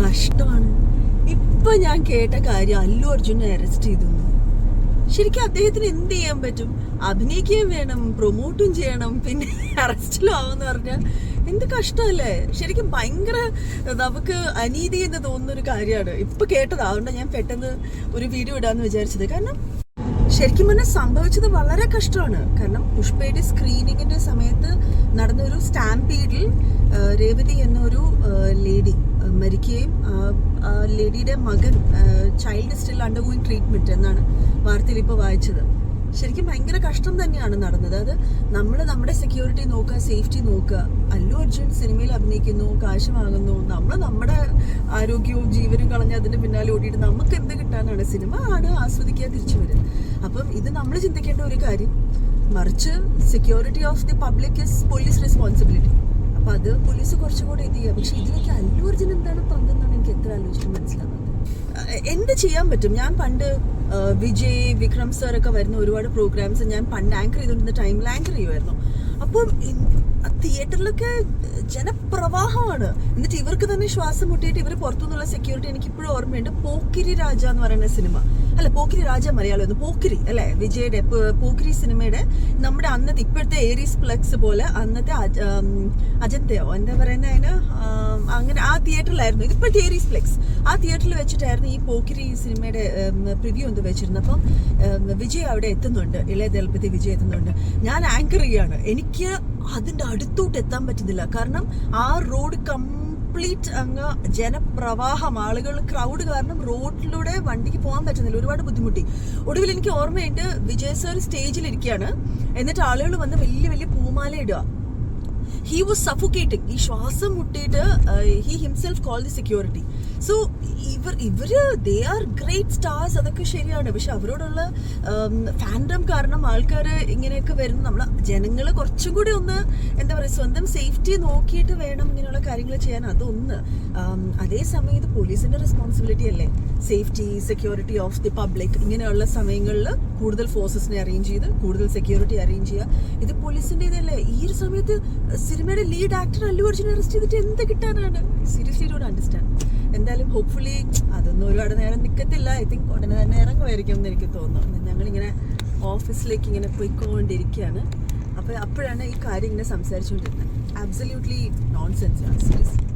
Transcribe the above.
കഷ്ടമാണ്. ഇപ്പൊ ഞാൻ കേട്ട കാര്യം അല്ലു അർജുനെ അറസ്റ്റ് ചെയ്തു ശരിക്കും അദ്ദേഹത്തിന് എന്ത് ചെയ്യാൻ പറ്റും? അഭിനയിക്കുകയും വേണം പ്രൊമോട്ടും ചെയ്യണം പിന്നെ അറസ്റ്റിലും ആവെന്ന് പറഞ്ഞാൽ എന്ത് കഷ്ടമല്ലേ? ശരിക്കും ഭയങ്കര നമുക്ക് അനീതി എന്ന് തോന്നുന്ന ഒരു കാര്യമാണ്. ഇപ്പൊ കേട്ടത് അതുകൊണ്ട് ഞാൻ പെട്ടെന്ന് ഒരു വീഡിയോ ഇടാന്ന് വിചാരിച്ചത്. കാരണം ശരിക്കും പറഞ്ഞാൽ സംഭവിച്ചത് വളരെ കഷ്ടമാണ്. കാരണം പുഷ്പയുടെ സ്ക്രീനിങ്ങിന്റെ സമയത്ത് നടന്ന ഒരു സ്റ്റാമ്പീഡിൽ രേവതി എന്നൊരു ലേഡി മരിക്കുകയും ലേഡിയുടെ മകൻ ചൈൽഡ് സ്റ്റിൽ അണ്ടർഗോയിങ് ട്രീറ്റ്മെന്റ് എന്നാണ് വാർത്തയിൽ ഇപ്പോൾ വായിച്ചത്. ശരിക്കും ഭയങ്കര കഷ്ടം തന്നെയാണ് നടന്നത്. അത് നമ്മൾ നമ്മുടെ സെക്യൂരിറ്റി നോക്കുക സേഫ്റ്റി നോക്കുക. അല്ലു അർജുൻ സിനിമയിൽ അഭിനയിക്കുന്നു കാശ് വാങ്ങുന്നു നമ്മൾ നമ്മുടെ ആരോഗ്യവും ജീവനും കളഞ്ഞ് അതിന്റെ പിന്നാലെ ഓടിയിട്ട് നമുക്ക് എന്ത് കിട്ടാനാണ്? സിനിമ ആണ് ആസ്വദിക്കുക തിരിച്ചു വരിക. അപ്പം ഇത് നമ്മൾ ചിന്തിക്കേണ്ട ഒരു കാര്യം. മറിച്ച് security of the public is police responsibility അപ്പൊ അത് പോലീസ് കുറച്ചും കൂടെ ഇത് ചെയ്യുക. പക്ഷെ ഇതിലേക്ക് അല്ലു എന്താണ് പങ്കെന്നാണ് എനിക്ക് എത്ര ആലോചിച്ചിട്ട് മനസ്സിലാവുന്നത് എന്ത് ചെയ്യാൻ പറ്റും? ഞാൻ പണ്ട് വിജയ് വിക്രം സർ ഒക്കെ വരുന്ന ഒരുപാട് പ്രോഗ്രാംസ് ഞാൻ പണ്ട് ആങ്കർ ചെയ്തുകൊണ്ടിരുന്ന ടൈമിൽ ആങ്കർ ചെയ്യുമായിരുന്നു. അപ്പം തിയേറ്ററിലൊക്കെ ജനപ്രവാഹമാണ്. എന്നിട്ട് ഇവർക്ക് തന്നെ ശ്വാസം മുട്ടിയിട്ട് ഇവർ പുറത്തുനിന്നുള്ള സെക്യൂരിറ്റി എനിക്ക് ഇപ്പോഴും ഓർമ്മയുണ്ട്. പോക്കിരി രാജ എന്ന് പറയുന്ന സിനിമ. അല്ല പോക്കിരി രാജ മലയാളം പോക്കിരി അല്ലെ? വിജയുടെ പോക്കിരി സിനിമയുടെ നമ്മുടെ അന്നത്തെ ഇപ്പോഴത്തെ ഏരീസ് പ്ലക്സ് പോലെ അന്നത്തെ അജ- അജന്തയോ. എന്താ പറയുന്ന അതിന്? അങ്ങനെ ആ തിയേറ്ററിലായിരുന്നു. ഇതിപ്പോഴത്തെ ഏരീസ് പ്ലക്സ് ആ തിയേറ്ററിൽ വെച്ചിട്ടായിരുന്നു ഈ പോക്കിരി സിനിമയുടെ പ്രിവ്യൂ എന്ത് വെച്ചിരുന്നത് അപ്പം വിജയ് അവിടെ എത്തുന്നുണ്ട്. ഇളയ ദളപതി വിജയ് എത്തുന്നുണ്ട്. ഞാൻ ആങ്കർ ചെയ്യാണ് എനിക്ക് അതിന്റെ അടുത്തോട്ട് എത്താൻ പറ്റുന്നില്ല. കാരണം ആ റോഡ് കംപ്ലീറ്റ് അങ്ങ് ജനപ്രവാഹം. ആളുകൾ ക്രൗഡ് കാരണം റോഡിലൂടെ വണ്ടിക്ക് പോകാൻ പറ്റുന്നില്ല. ഒരുപാട് ബുദ്ധിമുട്ടി. ഒടുവിൽ എനിക്ക് ഓർമ്മയുണ്ട് വിജയ് സ്റ്റേജിൽ ഇരിക്കുകയാണ്. എന്നിട്ട് ആളുകൾ വന്ന് വലിയ വലിയ പൂമാല ഇടുക. ഹി വാസ് സഫോക്കേറ്റിംഗ് ഈ ശ്വാസം മുട്ടിയിട്ട് he himself call the security so ഇവർ ഇവർ ദേ ആർ ഗ്രേറ്റ് സ്റ്റാർസ് അതൊക്കെ ശരിയാണ്. പക്ഷെ അവരോടുള്ള ഫാൻഡം കാരണം ആൾക്കാർ ഇങ്ങനെയൊക്കെ വരുന്നു നമ്മൾ ജനങ്ങൾ കുറച്ചും കൂടി ഒന്ന് എന്താ പറയുക സ്വന്തം സേഫ്റ്റി നോക്കിയിട്ട് വേണം ഇങ്ങനെയുള്ള കാര്യങ്ങൾ ചെയ്യാൻ. അതൊന്ന് അതേസമയം ഇത് പോലീസിന്റെ റെസ്പോൺസിബിലിറ്റി അല്ലേ? Safety security of the public ഇങ്ങനെയുള്ള സമയങ്ങളിൽ കൂടുതൽ ഫോഴ്സസിനെ അറേഞ്ച് ചെയ്ത് കൂടുതൽ സെക്യൂരിറ്റി അറേഞ്ച് ചെയ്യുക. ഇത് പോലീസിന്റെ ഇതല്ലേ ഈ ഒരു സമയത്ത് സിനിമയുടെ lead actor Allu Arjun arrest ചെയ്തിട്ട് എന്ത് കിട്ടാനാണ്? സീരിയസ്ലി ഡോണ്ട് അണ്ടർസ്റ്റാൻഡ് എന്തായാലും ഹോപ്പ്ഫുള്ളി അതൊന്നും ഒരുപാട് നേരം നിൽക്കത്തില്ല ഐ തിങ്ക് ഉടനെ തന്നെ ഇറങ്ങുമായിരിക്കും എന്ന് എനിക്ക് തോന്നുന്നു. ഞങ്ങളിങ്ങനെ ഓഫീസിലേക്ക് ഇങ്ങനെ പോയിക്കൊണ്ടിരിക്കുകയാണ്. അപ്പോൾ അപ്പോഴാണ് ഈ കാര്യം ഇങ്ങനെ സംസാരിച്ചുകൊണ്ടിരുന്നത്. Absolutely nonsense seriously